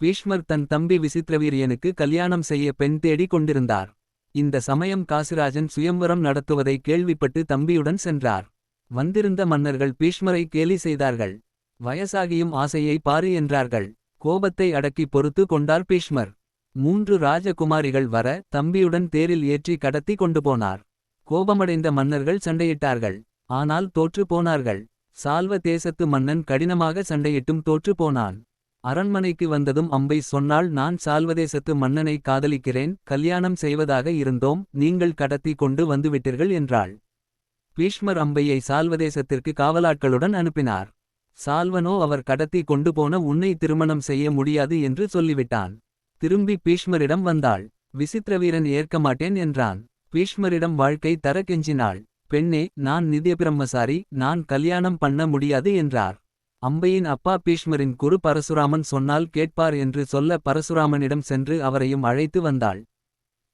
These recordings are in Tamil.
பீஷ்மர் தன் தம்பி விசித்திரவீரியனுக்கு கல்யாணம் செய்ய பெண் தேடி கொண்டிருந்தார். இந்த சமயம் காசிராஜன் சுயம்வரம் நடத்துவதை கேள்விப்பட்டு தம்பியுடன் சென்றார். வந்திருந்த மன்னர்கள் பீஷ்மரை கேலி செய்தார்கள். வயசாகியும் ஆசையை பாரு என்றார்கள். கோபத்தை அடக்கி பொறுத்து கொண்டார் பீஷ்மர். மூன்று ராஜகுமாரிகள் வர தம்பியுடன் தேரில் ஏற்றி கடத்தி கொண்டு போனார். கோபமடைந்த மன்னர்கள் சண்டையிட்டார்கள். ஆனால் தோற்று போனார்கள். சால்வ தேசத்து மன்னன் கடினமாக சண்டையிட்டும் தோற்று போனான். அரண்மனைக்கு வந்ததும் அம்பை சொன்னால் நான் சால்வதேசத்து மன்னனை காதலிக்கிறேன். கல்யாணம் செய்வதாக இருந்தோம் நீங்கள் கடத்தி கொண்டு வந்துவிட்டீர்கள் என்றாள். பீஷ்மர் அம்பையை சால்வதேசத்திற்கு காவலாட்களுடன் அனுப்பினார். சால்வனோ அவர் கடத்தி கொண்டு போன உன்னை திருமணம் செய்ய முடியாது என்று சொல்லிவிட்டான். திரும்பி பீஷ்மரிடம் வந்தாள். விசித்திரவீரன் ஏற்க மாட்டேன் என்றான். பீஷ்மரிடம் வாழ்க்கை தர கெஞ்சினாள். பெண்ணே நான் நித்யபிரம்மசாரி நான் கல்யாணம் பண்ண முடியாது என்றார். அம்பையின் அப்பா பீஷ்மரின் குரு பரசுராமன் சொன்னால் கேட்பார் என்று சொல்ல பரசுராமனிடம் சென்று அவரையும் அழைத்து வந்தாள்.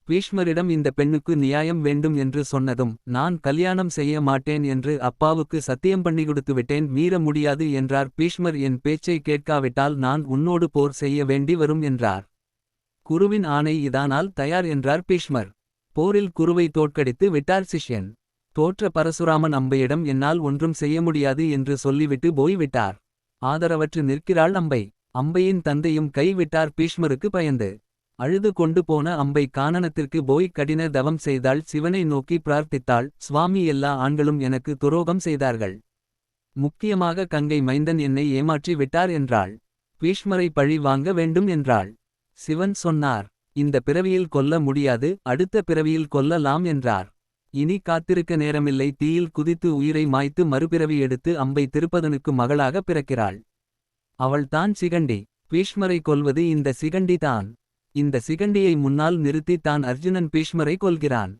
பீஷ்மரிடம் இந்த பெண்ணுக்கு நியாயம் வேண்டும் என்று சொன்னதும் நான் கல்யாணம் செய்ய மாட்டேன் என்று அப்பாவுக்கு சத்தியம் பண்ணி கொடுத்து விட்டேன் மீற முடியாது என்றார் பீஷ்மர் என் பேச்சை கேட்காவிட்டால் நான் உன்னோடு போர் செய்ய வேண்டி வரும் என்றார். குருவின் ஆணை இதானால் தயார் என்றார் பீஷ்மர். போரில் குருவை தோற்கடித்து விட்டார் சிஷ்யன். தோற்ற பரசுராமன் அம்பையிடம் என்னால் ஒன்றும் செய்ய முடியாது என்று சொல்லிவிட்டு போய் விட்டார். ஆதரவற்று நிற்கிறாள் அம்பை. அம்பையின் தந்தையும் கைவிட்டார் பீஷ்மருக்கு பயந்து. அழுது கொண்டு போன அம்பை கானனத்திற்கு போய் கடின தவம் செய்தாள் சிவனை நோக்கி பிரார்த்தித்தாள் சுவாமி எல்லா ஆண்களும் எனக்கு துரோகம் செய்தார்கள். முக்கியமாக கங்கை மைந்தன் என்னை ஏமாற்றி விட்டார் என்றாள். பீஷ்மரை பழி வாங்க வேண்டும் என்றாள். சிவன் சொன்னார் இந்த பிறவியில் கொல்ல முடியாது அடுத்த பிறவியில் கொல்லலாம் என்றார். இனி காத்திருக்க நேரமில்லை தீயில் குதித்து உயிரை மாய்த்து மறுபிறவி எடுத்து அம்பை திருப்பதனுக்கு மகளாக பிறக்கிறாள். அவள்தான் சிகண்டி பீஷ்மரை கொல்வது இந்த சிகண்டி தான். இந்த சிகண்டியை முன்னால் நிறுத்தி தான் அர்ஜுனன் பீஷ்மரை கொல்கிறான்.